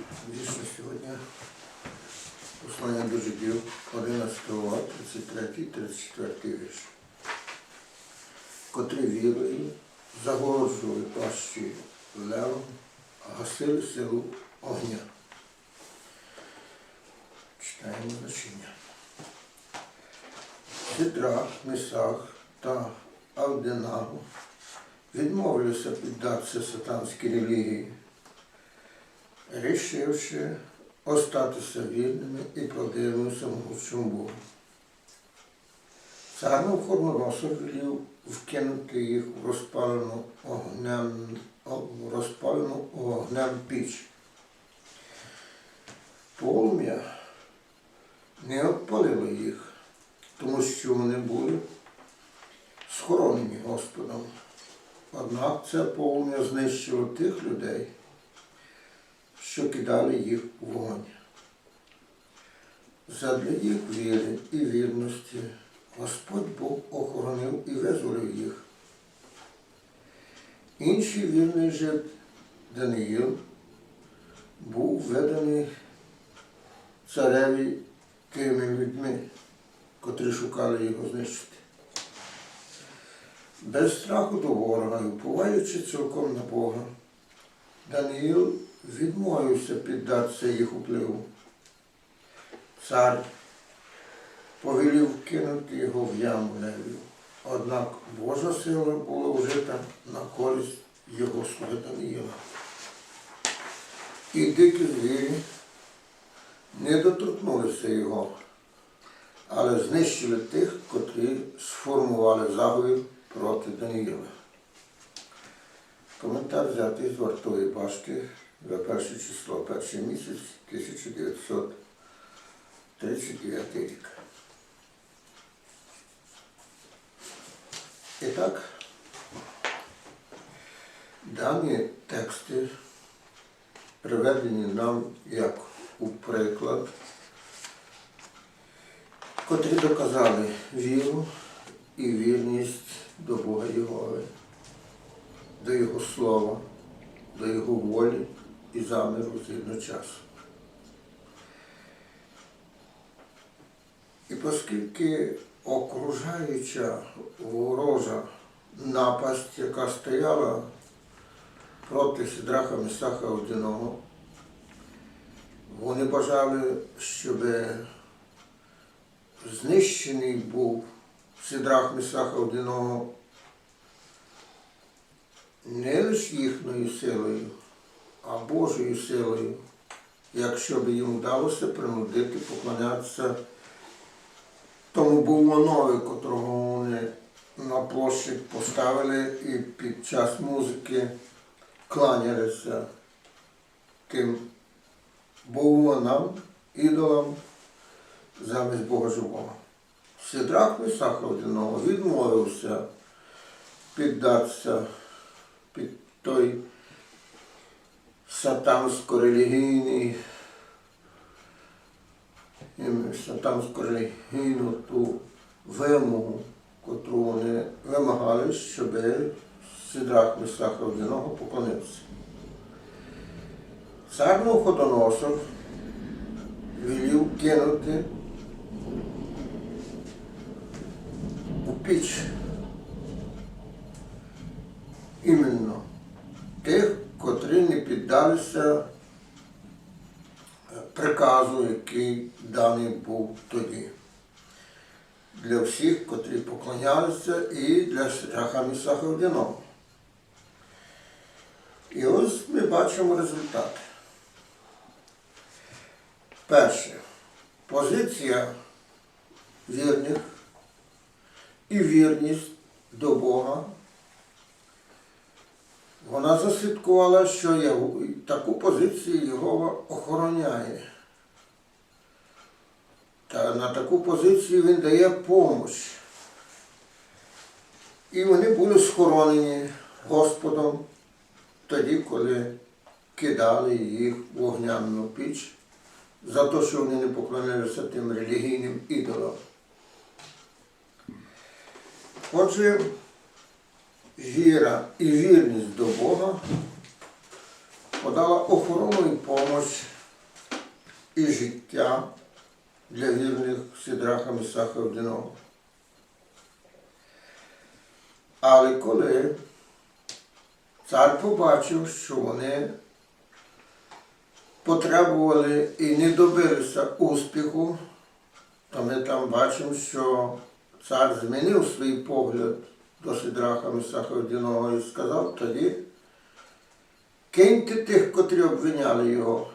Вічно сьогодні послання до жидів 11 глава, 33, 34 вірш. Котрі вірою загороджували пащі левом, гасили силу огня. Читаємо значення. Сидрах, Месах та Авденагу відмовилися піддатися сатанській релігії, рішивши остатися вірними і правдивими самогущому Богу. Цар Навходоносор велів вкинути їх в розпалену огнем, в розпалену огнем піч. Полум'я не обпалило їх, тому що вони були схоронені Господом. Однак це полум'я знищило тих людей, що кидали їх у вогонь. Задля їх віри і вірності Господь Бог охоронив і визволив їх. Інший вірний жид Даниїл був виданий цареві тими людьми, котрі шукали його знищити. Без страху до ворога, уповаючи цілком на Бога, Даниїл відмовився піддатися їх впливу. Цар повелів кинути його в яму левів. Однак Божа сила була вжита на користь його слуги Даниїла. І дикі звірі не доторкнулися його, але знищили тих, котрі сформували заговір проти Даниїла. Коментар взятий з вартової башти за перше число, перший місяць 1939 рік. І так, дані тексти приведені нам як у приклад, котрі доказали віру і вірність до Бога Єгови, до Його слова, до Його волі і заміру згідно часу. І оскільки окружаюча ворожа напасть, яка стояла проти Сідраха Месаха Одиного, вони бажали, щоб знищений був Сідрах Месаха Одиного не лише їхньою силою, а Божою силою, якщо б їм вдалося принудити поклонятися тому Бовманові, котрого вони на площадь поставили і під час музики кланялися тим Бовманам, ідолам замість Бога живого. Сидрах Месаха Одиного відмовився піддатися під той сатансько-релігійний сатансько-релігійну ту вимогу, котру вони вимагали, щоб Сидрах Месаха Одиного поклонився. Цар Навходоносор велів кинути у піч іменно тих, котрі не піддалися е, приказу, який даний був тоді. Для всіх, котрі поклонялися, і для Сидраха Місаха Одиного. І ось ми бачимо результат. Перше. Позиція вірних і вірність до Бога. Вона що Яго- таку позицію Єгова охороняє. Та на таку позицію він дає помощ. І вони були схоронені Господом тоді, коли кидали їх в вогняну піч за те, що вони не поклонилися тим релігійним ідолам. Отже, віра і вірність до Бога подала охорону і допомогу і життя для вірних Сидраха Місаха Одиного. Але коли цар побачив, що вони потребували і не добилися успіху, то ми там бачимо, що цар змінив свій погляд до Сидраха Місаха Одиного і сказав тоді, киньте тих, котрі обвиняли його.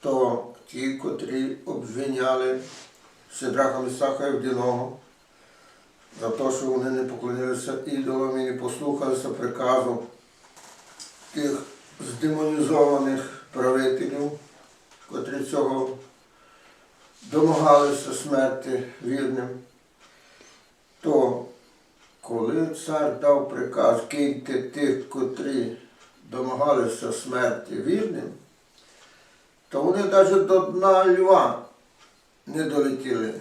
То ті, котрі обвиняли Сидраха Місаха Одиного за те, що вони не поклонилися ідолам і не послухалися приказу тих здемонізованих правителів, котрі цього домагалися смерти вірним, то коли цар дав приказ киньте тих, котрі домагалися смерті вірним, то вони навіть до дна льва не долетіли.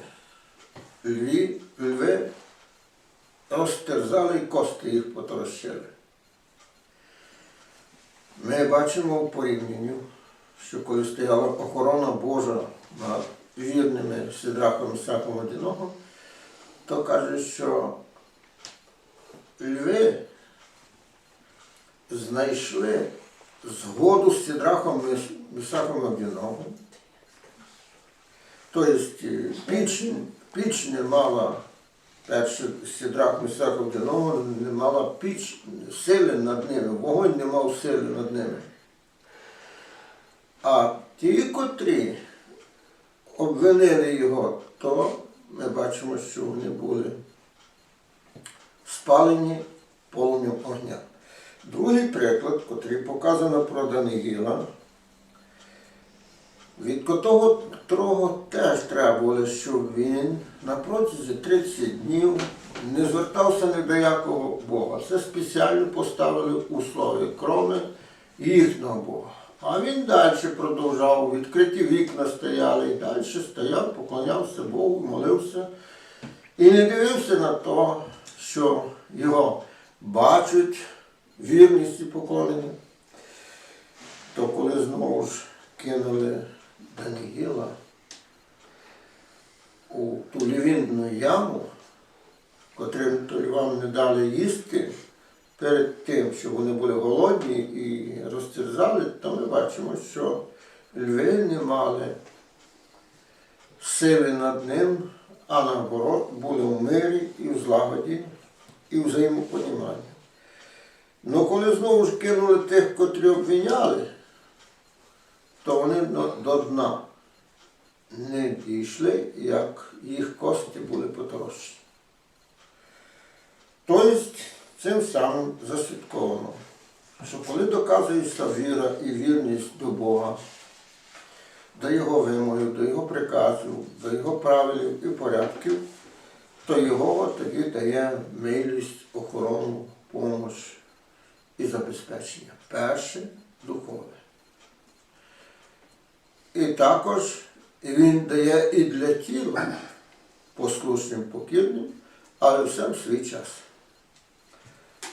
Льві, льви розтерзали і кости їх потрощили. Ми бачимо в порівнянні, що коли стояла охорона Божа над вірними Сидрахом і Сахом одиного, то каже, що льви знайшли згоду з Сидрахом і Місахом одиного. Тобто е, піч, піч не мала, перше Сидрах Місах одиного не мала піч сили над ними, вогонь не мав сили над ними. А ті, котрі обвинили його, то ми бачимо, що вони були спалені полум'ям огня. Другий приклад, котрий показано про Даниїла, від котого трого теж треба було, щоб він на протязі 30 днів не звертався ні до якого Бога. Це спеціально поставили условия, кроме їхнього Бога. А він далі продовжав, відкриті вікна стояли, і далі стояв, поклонявся Богу, молився. І не дивився на те, що його бачать, вірність і поклонення. То коли знову ж кинули Даниїла у ту лівінну яму, котрим то львам не дали їсти, перед тим, що вони були голодні і розтерзали, то ми бачимо, що льви не мали сили над ним, а наоборот були в мирі і в злагоді, і взаємопоніманні. Ну коли знову ж кинули тих, котрі обвиняли, то вони до, дна не дійшли, як їх кості були потрощені. Тобто цим самим засвідковано, що коли доказується віра і вірність до Бога, до Його вимогів, до Його приказів, до Його правил і порядків, то Його тоді дає милість, охорону, допомогу і забезпечення. Перше духовне. І також він дає і для тіла послушним покірним, але все в свій час.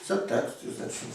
Це текст і значення.